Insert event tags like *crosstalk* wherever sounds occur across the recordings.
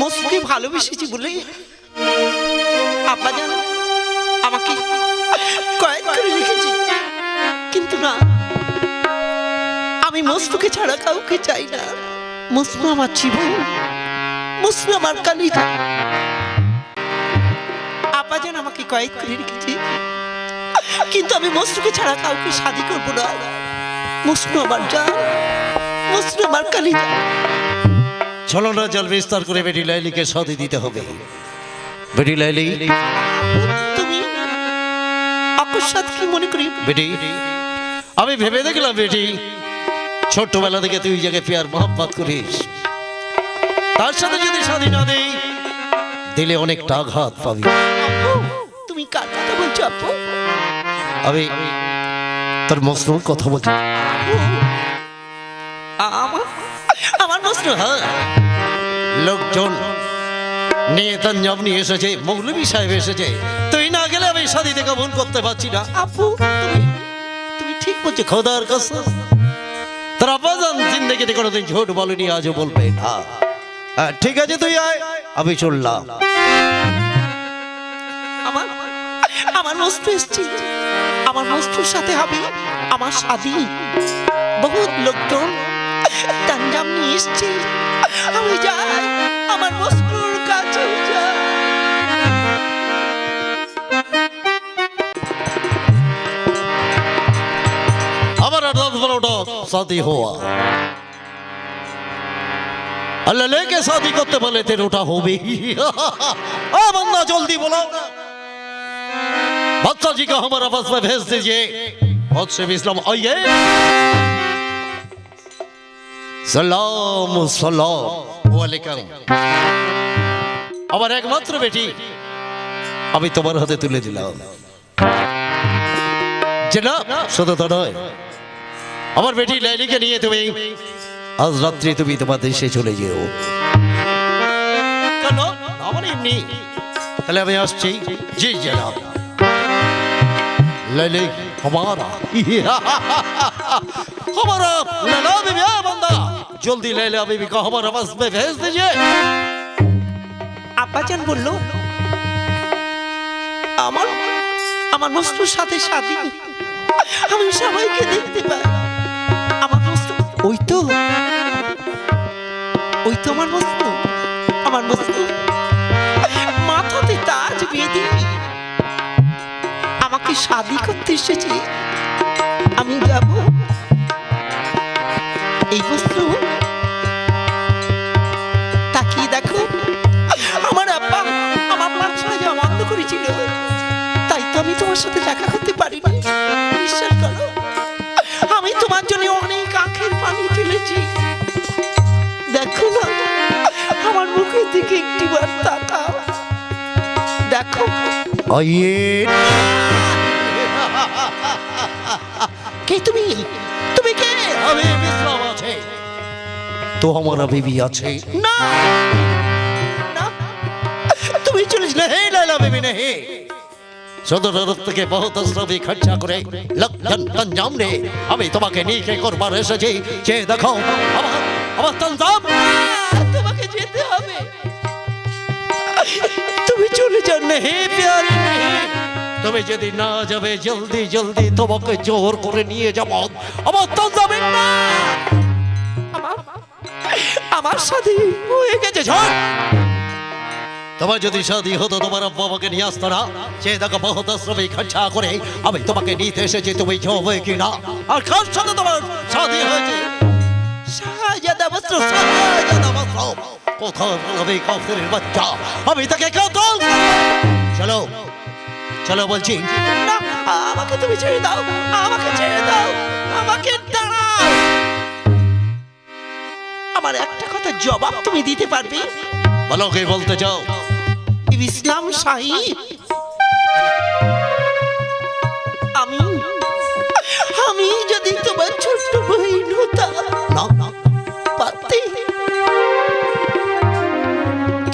মস্তুকে ভালোবেসেছি বলে আব্বা জান আমাকে কয়েক করে রেখেছি কিন্তু না, আমি মস্তুকে ছাড়া কাউকে চাই না। মস্তু আমার জীবন মস্তু আমার কালিটা আব্বা যেন আমাকে কয়েক করে রেখেছে কিন্তু আমি মস্তুকে ছাড়া কাউকে শাদি করব না। মস্তু আমার যা মস্তু আমার কালিটা ছলনা জল বিস্তার করে বেটি লাইলিকে সাথে দিতে হবে। বেটি লাইলি? তুমি অকস্মাৎ কি মনে করি? বেটি আমি ভেবে দেখলাম বেটি ছোট্টবেলা থেকে তুই যাকে পেয়ার মোহাম্মত করিস তার সাথে যদি শাদি না দেই দিলে অনেকটা আঘাত পাবি। তুমি কার কথা বলছো আপু আমি তোর মসনুর কথা বলছি। আ- আমার আমার মস্ত হ্যাঁ। লোকজন নিয়ে তাঞ্জাব নিয়ে এসেছে মৌলবী সাহেব এসেছে। তুই না গেলে আমি শাদিতে কবুল করতে পারছি না। আপু, তুমি ঠিক বলছো, খোদার তোর আব্বাজান জিন্দগিতে কোনোদিন ঝোট বলেনি, আজও বলবে না। ঠিক আছে তুই আয়, আমি চললাম। আমার আমার এসছি। আমার সাথে হবে আমার স্বাধীন বহুত লোকজন তাঞ্জাম নিয়ে এসছি। আমি যাই। আমার মস্তুর কাছে যাই আমার दस बरोडा शादी हुआ अल्लाह लेके शादी करते बोले तेरे उठा हो भी आ *laughs* बंदा जल्दी बुलाओ ना बच्चा जी को हमारा बस में भेज दीजिए बहुत से इस्लाम आइए সালাম সালাম। আমার একমাত্র বেটি, আমি তোমার হাতে তুলে দিলাম। শুধু তো নয়, আমার বেটি লাইলিকে নিয়ে তুমি আজ রাত্রি তুমি তোমার দেশে চলে যেও। আমার এমনি। তাহলে আমি আসছি। জি, জনাব। লাইলিক हमारा *laughs* हमारा लैला बीबी है बंदा जल्दी लैला बीबी को हमारा बस में भेज दीजिए আব্বাজান বলল আমার আমার মস্তুর সাথে স্বাধীন আমি সবাইকে দেখতে পাই আমার মস্তু ওই তো ওই তো আমার মস্তু আমার মস্তু মাথাতে তাজ বেঁধে আমাকে শাদি করতে এসেছি। আমি যাব এই বস্তু। তাকিয়ে দেখো, আমার আব্বা আমার পাঠশালা যাওয়া বন্ধ করেছিল, তাই তো আমি তোমার সাথে দেখা করতে পারিনি বিশ্বাস করো, আমি তোমার জন্য অনেক আখের পানি ফেলেছি। দেখো না, আমার মুখের দিকে একটি একটিবার তাকাও। দেখো। Oh yeah. কে তুমি? তুমি কে? আমি আছে। তো আমার বিবি আছে। না। তুমি চলিস না হে লালা বিবি না হে। সদর বহুত শ্রমিক খরচা করে লক্ষণ আমি তোমাকে নিয়ে করবার এসেছি। যে দেখো আমার আমার তোমাকে যেতে হবে। তুমি চলে যান হে তুমি যদি না যাবে, জলদি জলদি তোমাকে জোর করে নিয়ে যাব। আমার তঞ্জামের না! আমার সাথে হয়ে গেছে ঝড় তোমার যদি শাদি হতো, তোমার আব্বা আমাকে নিয়ে আসতো না। সে দেখো বহুত শ্রমিক খরচা করে। আমি তোমাকে নিতে এসেছি, তুমি যাবে কি না আর কার সাথে তোমার শাদি হয়েছে। কোথাও বলবে কাফেরের বাচ্চা? আমি তাকে কাতল চলো। চলো বলছি। আমাকে তুমি ছেড়ে দাও, আমাকে ছেড়ে দাও, আমাকে দাঁড়াও আমার একটা কথা জবাব তুমি দিতে পারবে? বলো কে বলতে চাও? ইসলাম সাহিব। আমি আমি যদি তোমার ছোট্ট বহিন হতাম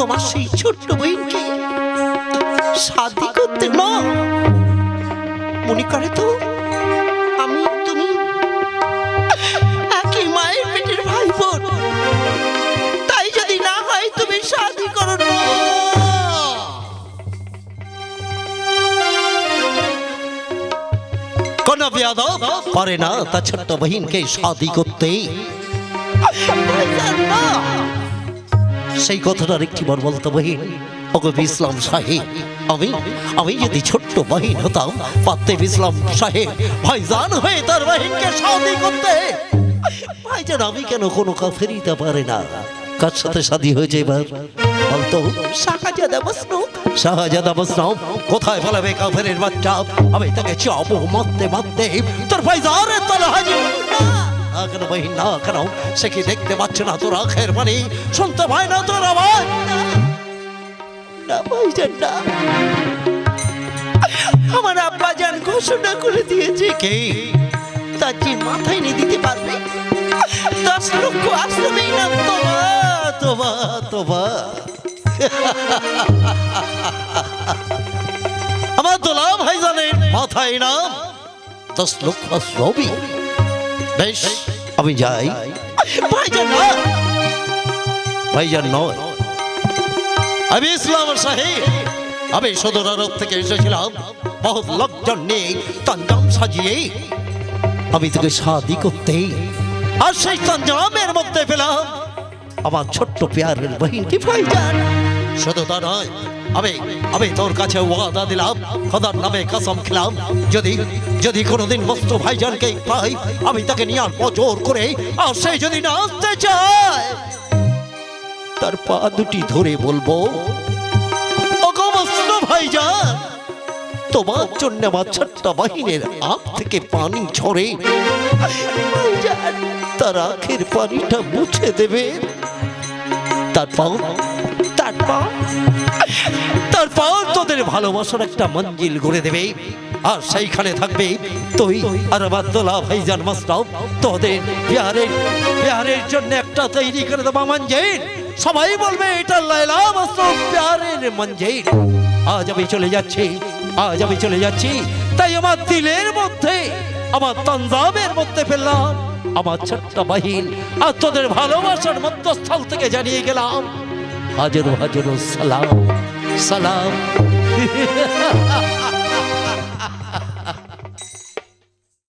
তোমার সেই ছোট্ট বইনকে শাদি করতে না মনে করে তো আমি তুমি একই মায়ের পেটের ভাই বোন তাই যদি না হয় তুমি শাদি করো না। কোন বেয়াদব পারে না তা ছোট্ট বহিনকে শাদি করতেই সেই কথাটার একটি বর বলতো বহিন। ওকে ইসলাম সাহেব আমি আমি যদি ছোট্ট বাহিন হতাম পারতে ইসলাম সাহেব ভাইজান হয়ে তার বাহিনকে শাদি করতে। ভাইজান, আমি কেন কোনো কাফেরিতে পারে না? কার সাথে শাদি হয়েছে এবার? বলতো, শাহজাদা মসনু শাহজাদা বসরাম কোথায় পালাবে কাফেরের বাচ্চা? আমি তাকে চাবো, মারতে মারতে। তোর ভাইজানের তলে হাজির না কেন বহিন, না কেন? সে কি দেখতে পাচ্ছে না তোর আখের মানে শুনতে পায় না তোর আওয়াজ? আমার আব্বা জান ঘোষণা করে দিয়েছে কে? তার যে মাথায় নিয়ে দিতে পারবে? দশ লক্ষ আশ্রমেই নাম তোমার তোবা তোবা আমার দোলা ভাইজানের মাথায় নাম। দশ লক্ষ রবি বেশ, আমি যাই। ভাইজান, না। ভাইজান নয়। আমি ইসলাম সাহেব আমি সদর আরব থেকে এসেছিলাম। বহুত লোকজন নিয়ে তঞ্জাম সাজিয়ে। আমি তোকে শাদি করতেই আর সেই তঞ্জামের মধ্যে পেলাম আমার ছোট্ট পেয়ারের বহিনকে ভাইজান শুধু তা নয় আমি আমি তোর কাছে ওয়াদা দিলাম, খোদার নামে কসম খেলাম। যদি যদি কোনোদিন মস্ত ভাইজানকে পাই, আমি তাকে নিয়ে আসব জোর করে আর সে যদি না আসতে চায় তার পা দুটি ধরে বলব তোমার জন্য আমার ছোট্ট বাহিনীর আখ থেকে পানি ঝরে তার আখের পানিটা মুছে দেবে। তারপর তারপর তারপর তোদের ভালোবাসার একটা মঞ্জিল গড়ে দেবে। আর সেইখানে থাকবে তুই আর আমার দোলা ভাইজান মাস্টার তোদের বিহারের বিহারের জন্য একটা তৈরি করে দেবো মঞ্জিল। সবাই বলবে, এটা লাইলা মাস্টার বিহারের মঞ্জিল। আজ আমি চলে যাচ্ছি, আজ আমি চলে যাচ্ছি। তাই আমার দিলের মধ্যে, আমার তঞ্জাবের মধ্যে ফেললাম। আমার ছোট্ট বাহিন, আর তোদের ভালোবাসার মধ্যস্থল থেকে জানিয়ে গেলাম, হাজারো হাজারো সালাম সালাম। *laughs*